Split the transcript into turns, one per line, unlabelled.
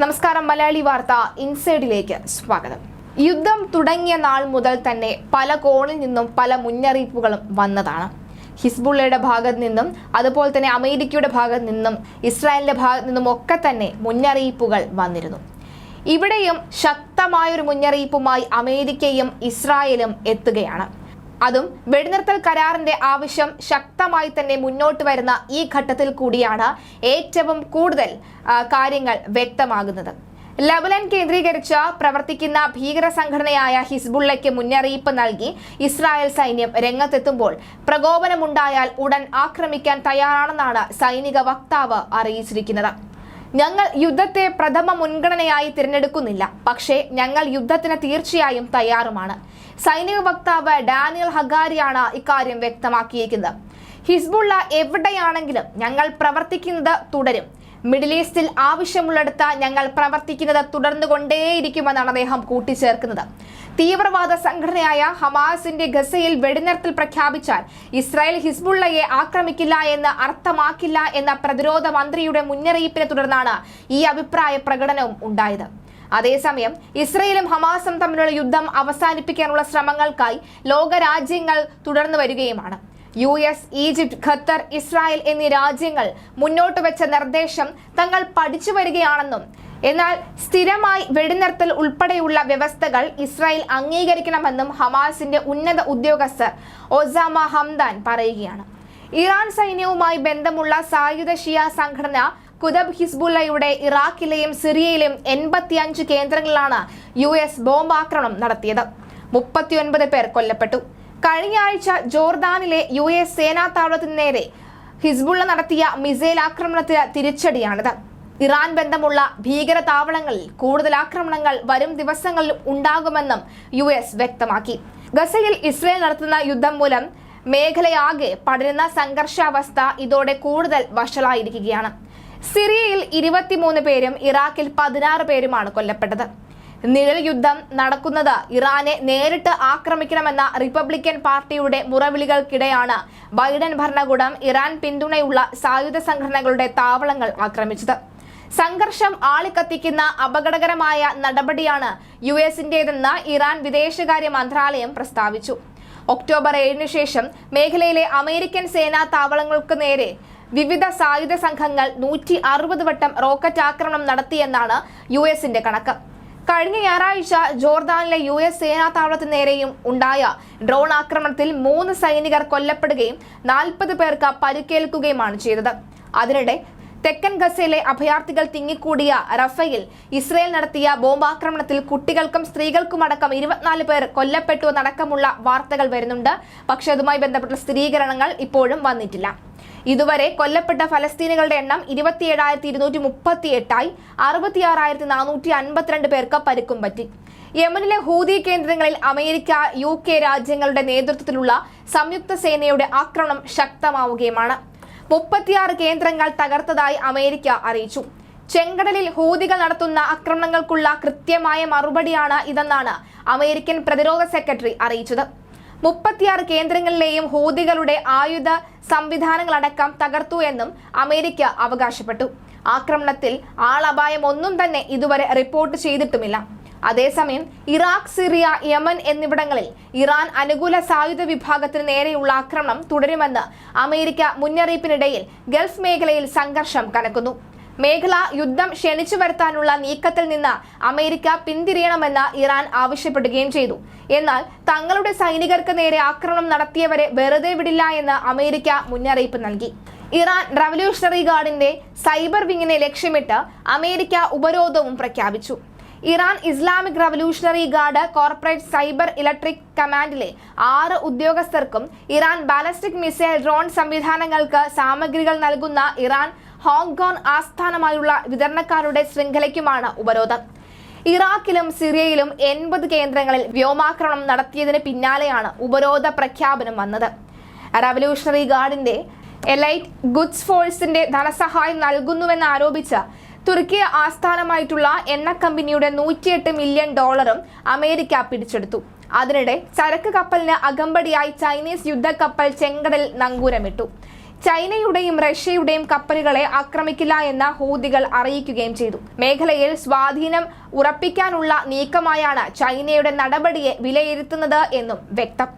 നമസ്കാരം മലയാളി വാർത്ത ഇൻസൈഡിലേക്ക് സ്വാഗതം. യുദ്ധം തുടങ്ങിയ നാൾ മുതൽ തന്നെ പല കോണിൽ നിന്നും പല മുന്നറിയിപ്പുകളും വന്നതാണ്. ഹിസ്ബുള്ളയുടെ ഭാഗത്ത് നിന്നും അതുപോലെ തന്നെ അമേരിക്കയുടെ ഭാഗത്ത് നിന്നും ഇസ്രായേലിന്റെ ഭാഗത്ത് നിന്നും ഒക്കെ തന്നെ മുന്നറിയിപ്പുകൾ വന്നിരുന്നു. ഇവിടെയും ശക്തമായൊരു മുന്നറിയിപ്പുമായി അമേരിക്കയും ഇസ്രായേലും എത്തുകയാണ്. അതും വെടിനിർത്തൽ കരാറിന്റെ ആവശ്യം ശക്തമായി തന്നെ മുന്നോട്ട് വരുന്ന ഈ ഘട്ടത്തിൽ കൂടിയാണ് ഏറ്റവും കൂടുതൽ കാര്യങ്ങൾ വ്യക്തമാകുന്നത്. ലബനൻ കേന്ദ്രീകരിച്ച് പ്രവർത്തിക്കുന്ന ഭീകര സംഘടനയായ ഹിസ്ബുള്ളയ്ക്ക് മുന്നറിയിപ്പ് നൽകി ഇസ്രായേൽ സൈന്യം രംഗത്തെത്തുമ്പോൾ പ്രകോപനമുണ്ടായാൽ ഉടൻ ആക്രമിക്കാൻ തയ്യാറാണെന്നാണ് സൈനിക വക്താവ് അറിയിച്ചിരിക്കുന്നത്. ഞങ്ങൾ യുദ്ധത്തെ പ്രഥമ മുൻഗണനയായി തിരഞ്ഞെടുക്കുന്നില്ല പക്ഷേ ഞങ്ങൾ യുദ്ധത്തിന് തീർച്ചയായും തയ്യാറുമാണ്. സൈനിക വക്താവ് ഡാനിയൽ ഹഗാരിയാണ് ഇക്കാര്യം വ്യക്തമാക്കിയിരിക്കുന്നത്. ഹിസ്ബുള്ള എവിടെയാണെങ്കിലും ഞങ്ങൾ പ്രവർത്തിക്കുന്നത് തുടരും. മിഡിൽ ഈസ്റ്റിൽ ആവശ്യമുള്ളിടത്ത് ഞങ്ങൾ പ്രവർത്തിക്കുന്നത് തുടർന്നുകൊണ്ടേയിരിക്കുമെന്നാണ് അദ്ദേഹം കൂട്ടിച്ചേർക്കുന്നത്. തീവ്രവാദ സംഘടനയായ ഹമാസിന്റെ ഗസയിൽ വെടിനിർത്തൽ പ്രഖ്യാപിച്ചാൽ ഇസ്രായേൽ ഹിസ്ബുള്ളയെ ആക്രമിക്കില്ല എന്ന് അർത്ഥമാക്കില്ല എന്ന പ്രതിരോധ മന്ത്രിയുടെ മുന്നറിയിപ്പിനെ തുടർന്നാണ് ഈ അഭിപ്രായ പ്രകടനവും ഉണ്ടായത്. അതേസമയം ഇസ്രയേലും ഹമാസും തമ്മിലുള്ള യുദ്ധം അവസാനിപ്പിക്കാനുള്ള ശ്രമങ്ങൾക്കായി ലോകരാജ്യങ്ങൾ തുടർന്നു വരികയുമാണ്. U S Egypt Qatar Israel എന്നീ രാജ്യങ്ങൾ മുന്നോട്ട് വെച്ച നിർദ്ദേശം തങ്ങൾ പഠിച്ചു വരികയാണെന്നും എന്നാൽ സ്ഥിരമായി വെടിനിർത്തൽ ഉൾപ്പെടെയുള്ള വ്യവസ്ഥകൾ ഇസ്രായേൽ അംഗീകരിക്കണമെന്നും ഹമാസിന്റെ ഉന്നത ഉദ്യോഗസ്ഥർ ഒസാമ ഹംദാൻ പറയുകയാണ്. ഇറാൻ സൈന്യവുമായി ബന്ധമുള്ള സായുധ ഷിയ സംഘടന കുതബ് ഹിസ്ബുല്ലയുടെ ഇറാഖിലെയും സിറിയയിലെയും എൺപത്തിയഞ്ച് കേന്ദ്രങ്ങളിലാണ് യു എസ് ബോംബാക്രമണം നടത്തിയത്. മുപ്പത്തിയൊൻപത് പേർ കൊല്ലപ്പെട്ടു. കഴിഞ്ഞ ആഴ്ച ജോർദാനിലെ യു എസ് സേനാ താവളത്തിന് നേരെ ഹിസ്ബുള്ള നടത്തിയ മിസൈൽ ആക്രമണത്തിന് തിരിച്ചടിയാണിത്. ഇറാൻ ബന്ധമുള്ള ഭീകര താവളങ്ങളിൽ കൂടുതൽ ആക്രമണങ്ങൾ വരും ദിവസങ്ങളിൽ ഉണ്ടാകുമെന്നും യു എസ് വ്യക്തമാക്കി. ഗസയിൽ ഇസ്രയേൽ നടത്തുന്ന യുദ്ധം മൂലം മേഖലയാകെ പടരുന്ന സംഘർഷാവസ്ഥ ഇതോടെ കൂടുതൽ വഷളായിരിക്കുകയാണ്. സിറിയയിൽ ഇരുപത്തിമൂന്ന് പേരും ഇറാഖിൽ പതിനാറ് പേരുമാണ് കൊല്ലപ്പെട്ടത്. നിഴൽ യുദ്ധം നടക്കുന്നത് ഇറാനെ നേരിട്ട് ആക്രമിക്കണമെന്ന റിപ്പബ്ലിക്കൻ പാർട്ടിയുടെ മുറവിളികൾക്കിടെയാണ് ബൈഡൻ ഭരണകൂടം ഇറാൻ പിന്തുണയുള്ള സായുധ സംഘടനകളുടെ താവളങ്ങൾ ആക്രമിച്ചത്. സംഘർഷം ആളിക്കത്തിക്കുന്ന അപകടകരമായ നടപടിയാണ് യു എസിന്റേതെന്ന് ഇറാൻ വിദേശകാര്യ മന്ത്രാലയം പ്രസ്താവിച്ചു. ഒക്ടോബർ ഏഴിന് ശേഷം മേഖലയിലെ അമേരിക്കൻ സേനാ താവളങ്ങൾക്ക് നേരെ വിവിധ സായുധ സംഘങ്ങൾ നൂറ്റി അറുപത് വട്ടം റോക്കറ്റ് ആക്രമണം നടത്തിയെന്നാണ് യു എസിന്റെ കണക്ക്. കഴിഞ്ഞ ഞായറാഴ്ച ജോർദാനിലെ യു എസ് സേനാ താവളത്തിന് നേരെയും ഉണ്ടായ ഡ്രോൺ ആക്രമണത്തിൽ മൂന്ന് സൈനികർ കൊല്ലപ്പെടുകയും നാൽപ്പത് പേർക്ക് പരിക്കേൽക്കുകയുമാണ് ചെയ്തത്. അതിനിടെ തെക്കൻ ഗസയിലെ അഭയാർത്ഥികൾ തിങ്ങിക്കൂടിയ റഫയിൽ ഇസ്രയേൽ നടത്തിയ ബോംബാക്രമണത്തിൽ കുട്ടികൾക്കും സ്ത്രീകൾക്കുമടക്കം ഇരുപത്തിനാല് പേർ കൊല്ലപ്പെട്ടു എന്നടക്കമുള്ള വാർത്തകൾ വരുന്നുണ്ട്. പക്ഷേ അതുമായി ബന്ധപ്പെട്ട സ്ഥിരീകരണങ്ങൾ ഇപ്പോഴും വന്നിട്ടില്ല. ഇതുവരെ കൊല്ലപ്പെട്ട ഫലസ്തീനുകളുടെ എണ്ണം ഇരുപത്തിയേഴായിരത്തി ഇരുന്നൂറ്റി മുപ്പത്തി എട്ടായി അറുപത്തിയാറായിരത്തി നാനൂറ്റി അൻപത്തിരണ്ട് പേർക്ക് പരുക്കും പറ്റി. യമനിലെ ഹൂതി കേന്ദ്രങ്ങളിൽ അമേരിക്ക യു കെ രാജ്യങ്ങളുടെ നേതൃത്വത്തിലുള്ള സംയുക്ത സേനയുടെ ആക്രമണം ശക്തമാവുകയുമാണ്. മുപ്പത്തിയാറ് കേന്ദ്രങ്ങൾ തകർത്തതായി അമേരിക്ക അറിയിച്ചു. ചെങ്കടലിൽ ഹൂതികൾ നടത്തുന്ന ആക്രമണങ്ങൾക്കുള്ള കൃത്യമായ മറുപടിയാണ് ഇതെന്നാണ് അമേരിക്കൻ പ്രതിരോധ സെക്രട്ടറി അറിയിച്ചത്. മുപ്പത്തിയാറ് കേന്ദ്രങ്ങളിലെയും ഹൂതികളുടെ ആയുധ സംവിധാനങ്ങളടക്കം തകർത്തു എന്നും അമേരിക്ക അവകാശപ്പെട്ടു. ആക്രമണത്തിൽ ആളപായം ഒന്നും തന്നെ ഇതുവരെ റിപ്പോർട്ട് ചെയ്തിട്ടുമില്ല. അതേസമയം ഇറാഖ് സിറിയ യമൻ എന്നിവിടങ്ങളിൽ ഇറാൻ അനുകൂല സായുധ വിഭാഗത്തിന് നേരെയുള്ള ആക്രമണം തുടരുമെന്ന് അമേരിക്ക മുന്നറിയിപ്പിനിടയിൽ ഗൾഫ് മേഖലയിൽ സംഘർഷം കനക്കുന്നു. മേഖല യുദ്ധം ക്ഷണിച്ചു വരുത്താനുള്ള നീക്കത്തിൽ നിന്ന് അമേരിക്ക പിന്തിരിയണമെന്ന് ഇറാൻ ആവശ്യപ്പെടുകയും ചെയ്തു. എന്നാൽ തങ്ങളുടെ സൈനികർക്ക് നേരെ ആക്രമണം നടത്തിയവരെ വെറുതെ വിടില്ല എന്ന് അമേരിക്ക മുന്നറിയിപ്പ് നൽകി. ഇറാൻ റവല്യൂഷണറി ഗാർഡിന്റെ സൈബർ വിങ്ങിനെ ലക്ഷ്യമിട്ട് അമേരിക്ക ഉപരോധവും പ്രഖ്യാപിച്ചു. Iran Islamic revolutionary guard corporate cyber electric കമാൻഡിലെ ആറ് ഉദ്യോഗസ്ഥർക്കും ഇറാൻ ബാലസ്റ്റിക് മിസൈൽ ഡ്രോൺ സംവിധാനങ്ങൾക്ക് സാമഗ്രികൾ നൽകുന്ന ഇറാൻ ഹോങ്കോങ് ആസ്ഥാനമായുള്ള വിതരണക്കാരുടെ ശൃംഖലയ്ക്കുമാണ് ഉപരോധം. ഇറാഖിലും സിറിയയിലും എൺപത് കേന്ദ്രങ്ങളിൽ വ്യോമാക്രമണം നടത്തിയതിന് പിന്നാലെയാണ് ഉപരോധ പ്രഖ്യാപനം വന്നത്. റവല്യൂഷണറി ഗാർഡിന്റെ എലൈറ്റ് ഗുഡ്സ് ഫോഴ്സിന്റെ ധനസഹായം നൽകുന്നുവെന്ന് ആരോപിച്ച് തുർക്കി ആസ്ഥാനമായിട്ടുള്ള എണ്ണ കമ്പനിയുടെ നൂറ്റിയെട്ട് മില്യൺ ഡോളറും അമേരിക്ക പിടിച്ചെടുത്തു. അതിനിടെ ചരക്ക് കപ്പലിന് അകമ്പടിയായി ചൈനീസ് യുദ്ധക്കപ്പൽ ചെങ്കടൽ നങ്കൂരമിട്ടു. ചൈനയുടെയും റഷ്യയുടെയും കപ്പലുകളെ ആക്രമിക്കില്ല എന്ന ഹൂതികൾ അറിയിക്കുകയും ചെയ്തു. മേഖലയിൽ സ്വാധീനം ഉറപ്പിക്കാനുള്ള നീക്കമായാണ് ചൈനയുടെ നടപടിയെ വിലയിരുത്തുന്നത് എന്നും വ്യക്തം.